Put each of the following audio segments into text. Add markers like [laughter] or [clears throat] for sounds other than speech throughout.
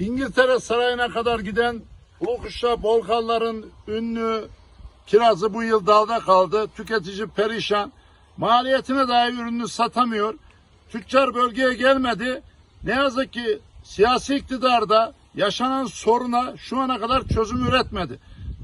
İngiltere sarayına kadar giden Ulukuşa Bolkalların ünlü kirazı bu yıl dalda kaldı. Tüketici perişan. Maliyetine dahi ürünü satamıyor. Tüccar bölgeye gelmedi. Ne yazık ki siyasi iktidarda yaşanan soruna şu ana kadar çözüm üretmedi.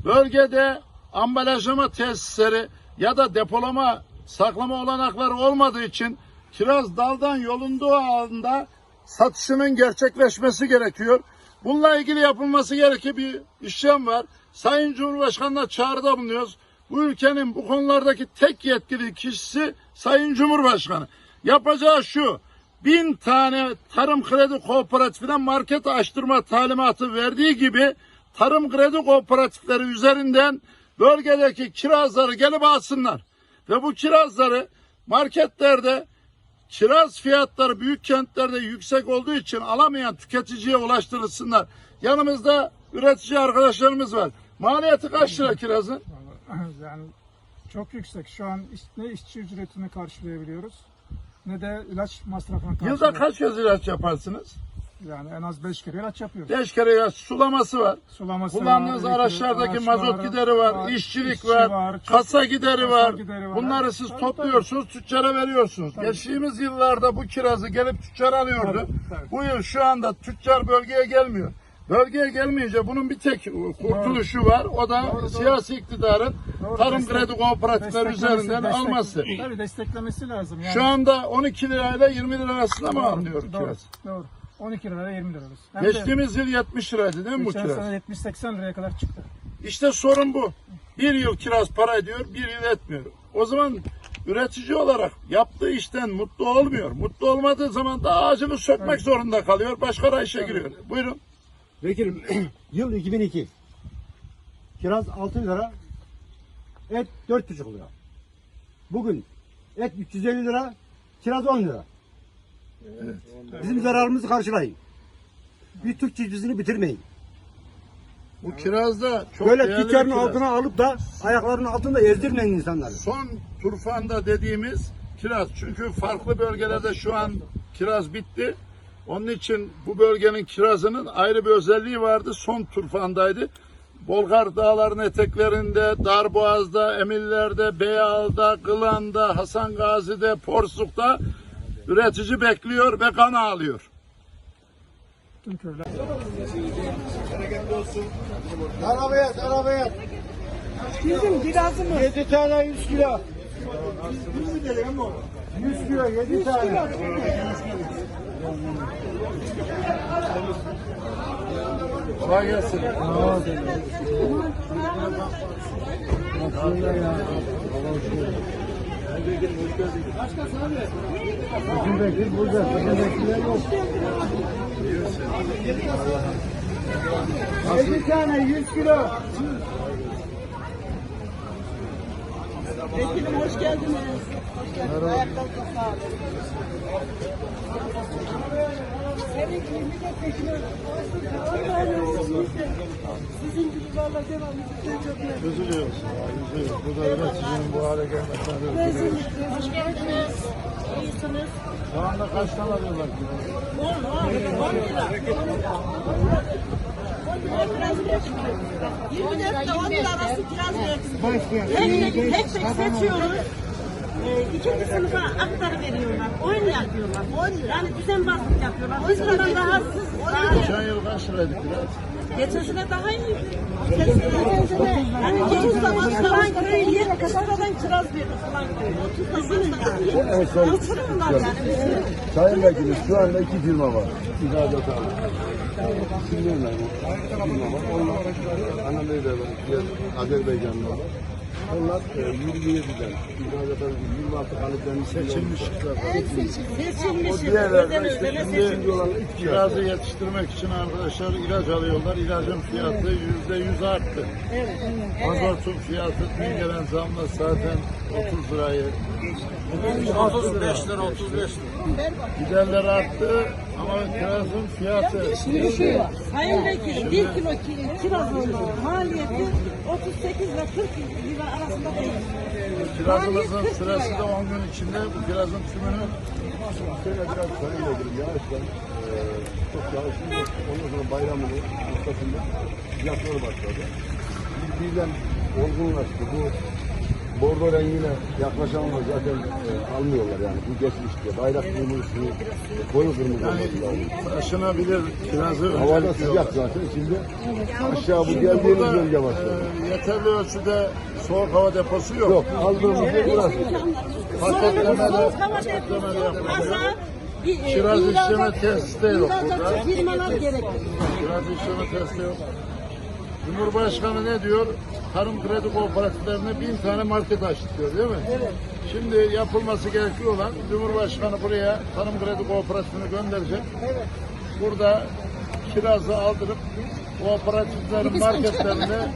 Bölgede ambalajlama tesisleri ya da depolama saklama olanakları olmadığı için kiraz daldan yolunduğu anda satışının gerçekleşmesi gerekiyor. Bununla ilgili yapılması gereken bir işlem var. Sayın Cumhurbaşkanı'na çağrıda bulunuyoruz. Bu ülkenin bu konulardaki tek yetkili kişisi Sayın Cumhurbaşkanı. Yapacağı şu, bin tane tarım kredi kooperatifine market açtırma talimatı verdiği gibi tarım kredi kooperatifleri üzerinden bölgedeki kirazları gelip alsınlar. Ve bu kirazları marketlerde kiraz fiyatları büyük kentlerde yüksek olduğu için alamayan tüketiciye ulaştırılsınlar. Yanımızda üretici arkadaşlarımız var. Maliyeti kaç lira kirazın? [laughs] yani çok yüksek. Şu an ne işçi ücretini karşılayabiliyoruz ne de ilaç masrafını Yılda karşılayabiliyoruz. kaç kez ilaç yaparsınız? Yani en az 5 kere ilaç yapıyoruz. Beş kere ilaç sulaması var. Sulaması Kullandığınız var, araçlardaki araç mazot gideri var, işçilik işçi var, çok- kasa gideri kasa var. gideri var. Bunları siz Tabii, topluyorsunuz, tüccara veriyorsunuz. Geçtiğimiz yıllarda bu kirazı gelip tüccar alıyordu. Tabii, tabii. Bu yıl şu anda tüccar bölgeye gelmiyor. Bölgeye gelmeyince bunun bir tek kurtuluşu var. O da Doğru, doğru. siyasi iktidarın Doğru, tarım destek- kredi kooperatifleri üzerinden destek- alması. Tabii desteklemesi lazım. Yani, Şu anda 12 lirayla 20 lira arasında mı doğru, alınıyor doğru, kiraz? doğru. 12 liraya 20 lira. Hem de Geçtiğimiz yıl 70 liraydı değil mi bu geçen kiraz? sene 70-80 liraya kadar çıktı. İşte sorun bu. Bir yıl kiraz para ediyor, bir yıl etmiyor. O zaman üretici olarak yaptığı işten mutlu olmuyor. Mutlu olmadığı zaman da ağacını sökmek zorunda kalıyor. Başka da işe giriyor. Buyurun. Vekilim [clears throat] yıl 2002. Kiraz 6 lira. Et 4,5 lira. Bugün et 350 lira. Kiraz 10 lira. Bizim zararımızı karşılayın. Bir Türk çiftçisini bitirmeyin. Bu kirazda çok Böyle değerli tüccarın kiraz. altına alıp da ayaklarının altında ezdirmeyin insanları. Son turfanda dediğimiz kiraz. Çünkü farklı bölgelerde şu an kiraz bitti. Onun için bu bölgenin kirazının ayrı bir özelliği vardı. Son turfandaydı. Bolgar Dağları'nın eteklerinde, Darboğaz'da, Eminler'de, Beyağlı'da, Kılan'da, Hasan Gazi'de, Porsuk'ta üretici bekliyor ve kan ağlıyor. Tüm köyler. Arabaya arabaya. Bizim kirazımız 7 tane 100 kilo. 100 kilo 7 tane. Kolay gelsin. Bizim vekil burada. Bizim vekiller yok. 7 tane 100 kilo. vekilim hoş geldiniz. Hoş geldiniz. Ayaklarınıza sağlık. Senin Allah razı olsun. Sizin gibi valla devam edin. Çok memnun. Üzülüyoruz. Üzülüyoruz. Bu da üreticinin bu hale gelmesine de üzülüyoruz. Hoş geldiniz. İyisiniz. Şu anda kaçtan alıyorlar ki? 10 10 10 lira. 10 lira biraz geçti. 24 ile 10 lira arası kiraz verdim. Tek tek seçiyoruz. Ee, ikinci sınıfa aktarı veriyorlar. 10 lira diyorlar. Yani düzenbazlık yapıyorlar. O sıradan rahatsız. Geçen yıl kaç liraydı kiraz? geçen sene daha iyi. Geçen sene yani geçen zaman falan köy yere sıradan kiraz verdi falan köy. 30 zaman yani. Uçurumlar yani. Sayın Vekilim şu anda iki firma var. İhracat. Bilmiyorum ben. Firma var. Onlar Anadolu'da var. Azerbaycan'da var. Onlar e, 27'den ihracat alan 26 kalıplarını Seçilmişlikler. Seçilmiş. Diğerlerden işte şimdi seçilmiş. kirazı yetiştirmek için arkadaşlar ilaç alıyorlar. İlacın fiyatı yüzde yüz arttı. Mazotun fiyatı dün gelen zamla zaten 30 lirayı 35 lira 35 lira. giderler arttı ama kirazın fiyatı Düşüyor. Sayın Vekilim 1 kilo ki- kirazın maliyeti 38 ile 40 lira arasında değil. Kirazımızın Maliyet 40 sırası liraya. da 10 gün içinde bu kirazın tümünü Şöyle biraz sayın ederim yağıştan. E, çok yağışlı. Ondan sonra bayramın ortasında sıcaklar başladı. Bir- Birden olgunlaştı. Bu bordo rengine yaklaşanlar zaten e, almıyorlar yani. Bu geçmiş diye. Bayrak kırmızısı, koyu kırmızı olması lazım. taşınabilir kirazı Havada sıcak zaten. Şimdi aşağı bu geldiğimiz bölge başladı. e, yeterli ölçüde soğuk hava deposu yok. Yok aldığımız yer burası. Paketlemede, paketlemede yapılıyor. Kiraz işleme testi de yok. Kiraz işleme testi yok. Cumhurbaşkanı ne diyor? Tarım kredi kooperatiflerine bin tane market açtık diyor değil mi? Evet. Şimdi yapılması gerekiyor olan Cumhurbaşkanı buraya tarım kredi kooperatifini gönderecek. Evet. Burada kirazı aldırıp kooperatiflerin marketlerinde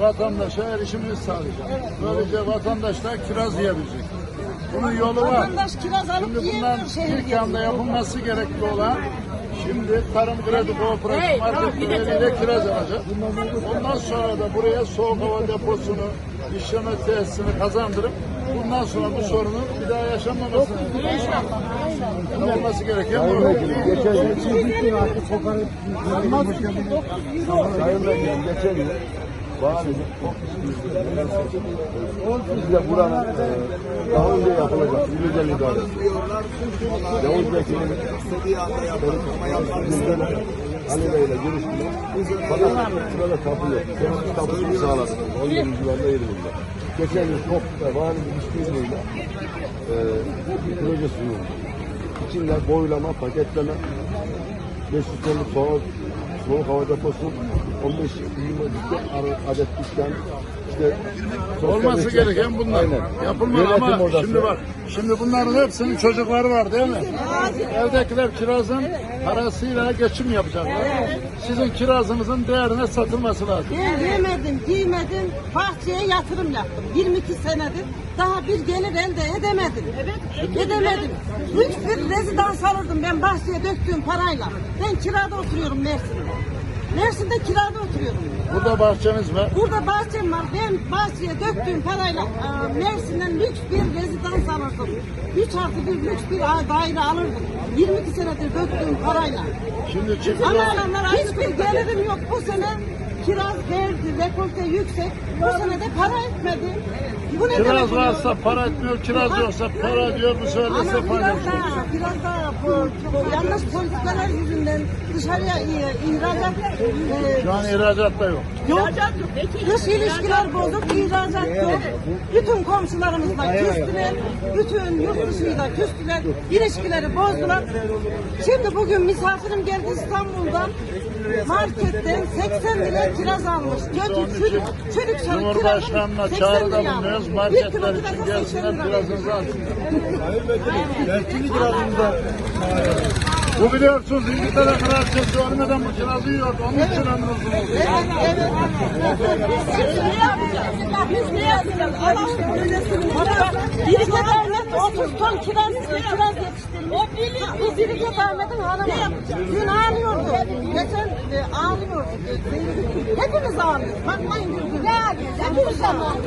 vatandaşa erişimini sağlayacak. Böylece vatandaş da kiraz yiyebilecek. Bunun yolu var. Vatandaş kiraz alıp Şimdi bundan yiyemiyor şehir ilk anda yapılması gerekli olan şimdi Tarım Kredi Kooperatif Hey, marketleriyle kiraz alacak. Ondan sonra da buraya soğuk hava deposunu, işleme tesisini kazandırıp bundan sonra bu sorunun bir daha yaşanmamasını yapılması gereken bu. Geçen yıl Sayın Vekilim geçen yıl çok biz de buranın e, daha önce yapılacak güzel idaresi. Yavuz Vekilim bizden Ali Bey ile görüştüler. Fakat burada tapu yok. Kendisi tapusunu sağladı. 17 civarında yeri buldu. Geçen yıl TOP ve valimiz işbirliğiyle bir proje sunuldu. İçinde boylama, paketleme, 500 tonluk soğuk, soğuk hava deposu, 15 20 adet dükkan, işte Olması gereken bunlar. Aynen. Yapılmalı Yönetim ama odası. şimdi bak, şimdi bunların hepsinin çocukları var değil mi? Evdekiler kirazın parasıyla geçim yapacaklar. Sizin kirazınızın değerine satılması lazım. Ben yemedim, giymedim, bahçeye yatırım yaptım. 22 senedir daha bir gelir elde edemedim. Evet. Edemedim. Lüks bir rezidans alırdım ben bahçeye döktüğüm parayla. Ben kirada oturuyorum Mersin'de. Mersin'de kirada oturuyorum. Burada bahçeniz var. Burada bahçem var. Ben bahçeye döktüğüm parayla e, Mersin'den lüks bir rezidans alırdım. 3 artı bir lüks bir daire alırdım. 22 senedir döktüğüm parayla. Şimdi çiftçi Ama adamlar hiçbir gelirim yok. Bu sene kiraz verdi, rekolte yüksek. Bu sene de para etmedi. Bu ne demek kiraz oluyor? varsa para etmiyor, kiraz yoksa para diyor bu Ama sefa biraz ediyor. da, biraz da bu, bu yanlış politikalar yüzünden dışarıya e, ihracat e, Şu an ihracat da yok. Yok. Dış ilişkiler bozuk, ihracat yok. Bütün komşularımızla küstüler, bütün yurt dışıyla küstüler, ilişkileri bozdular. Şimdi bugün misafirim geldi İstanbul'dan, marketten 80 lira kiraz almış. Götür, çürük, çürük çürük Cumhurbaşkanına kirazın çağrıda 80 lira bulunuyoruz. almış. Bir kilo Marketler için kiraza 80 gelsinler lira. kirazınızı alsınlar. Dertli kirazımızda. Bu biliyorsunuz İngiltere Kraliçesi ölmeden bu kirazı yiyordu. Onun için ömrü uzun oldu. Evet, evet. Biz ne yapacağız? Biz ne yapacağız? Allah'ın öylesini. Biriket Ahmet 30 ton kiraz, kiraz yetiştirmiş. O biliyor. Bu Biriket Ahmet'in hanımı. Dün ağlıyordu. Geçen e, ağlıyordu. Hepimiz ağlıyoruz. Bakmayın güldüğümüz. Hepimiz ağlıyoruz.